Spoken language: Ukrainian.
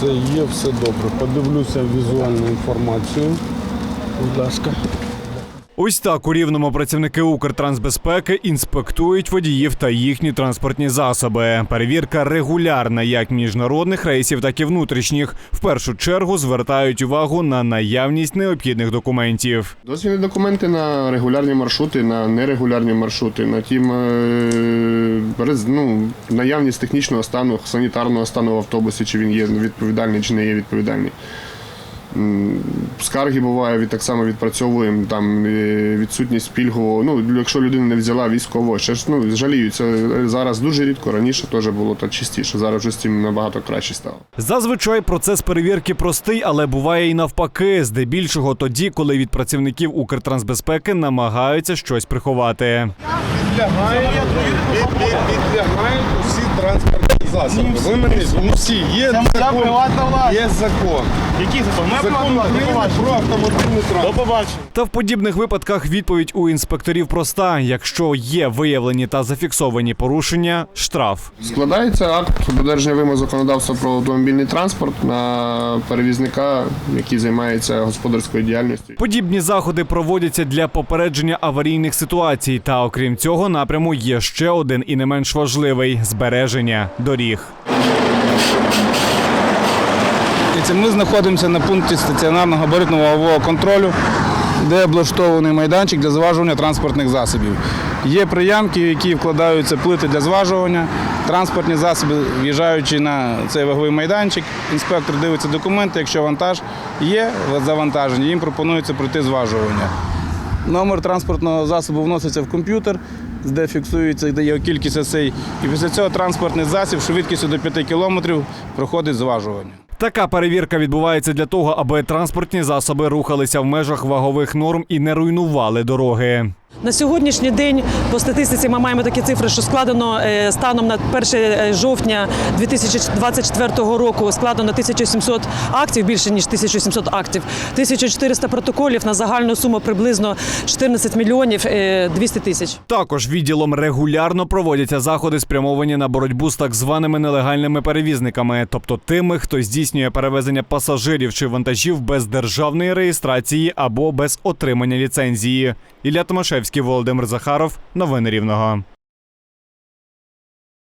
все є, все добре. Подивлюся візуальну інформацію. Будь ласка. Ось так у рівному працівники Укртрансбезпеки інспектують водіїв та їхні транспортні засоби. Перевірка регулярна як міжнародних рейсів, так і внутрішніх. В першу чергу звертають увагу на наявність необхідних документів. Дозвільні документи на регулярні маршрути, на нерегулярні маршрути, на тім е, ну, наявність технічного стану, санітарного стану в автобусі, чи він є відповідальний, чи не є відповідальний. Скарги буває, від так само відпрацьовуємо там відсутність пільгового. Ну, якщо людина не взяла військово, ще ж ну, жаліються. Зараз дуже рідко, раніше теж було так частіше. Зараз вже з цим набагато краще стало. Зазвичай процес перевірки простий, але буває і навпаки, здебільшого тоді, коли від працівників Укртрансбезпеки намагаються щось приховати. Підлягають, підлягають усі транспортні засоби. Ви мене усі. Є закон, є закон. Який закон? Ми Закон України про автомобільний До транспорт. побачення. Та в подібних випадках відповідь у інспекторів проста: якщо є виявлені та зафіксовані порушення, штраф. Складається акт додержання вимог законодавства про автомобільний транспорт на перевізника, який займається господарською діяльністю. Подібні заходи проводяться для попередження аварійних ситуацій. Та окрім цього, напряму є ще один і не менш важливий збереження доріг. Ми знаходимося на пункті стаціонарного габаритного вагового контролю, де облаштований майданчик для зважування транспортних засобів. Є приямки, в які вкладаються плити для зважування. Транспортні засоби, в'їжджаючи на цей ваговий майданчик, інспектор дивиться документи. Якщо вантаж є завантаження, їм пропонується пройти зважування. Номер транспортного засобу вноситься в комп'ютер, де фіксується, де є кількість осей. І після цього транспортний засіб швидкістю до 5 кілометрів проходить зважування. Така перевірка відбувається для того, аби транспортні засоби рухалися в межах вагових норм і не руйнували дороги. На сьогоднішній день по статистиці ми маємо такі цифри, що складено е, станом на 1 жовтня 2024 року складено 1700 актів, більше ніж 1700 актів, 1400 протоколів на загальну суму приблизно 14 мільйонів е, 200 тисяч. Також відділом регулярно проводяться заходи, спрямовані на боротьбу з так званими нелегальними перевізниками, тобто тими, хто здійснює перевезення пасажирів чи вантажів без державної реєстрації або без отримання ліцензії. Ілля Томашевський, Володимир Захаров. Новини Рівного.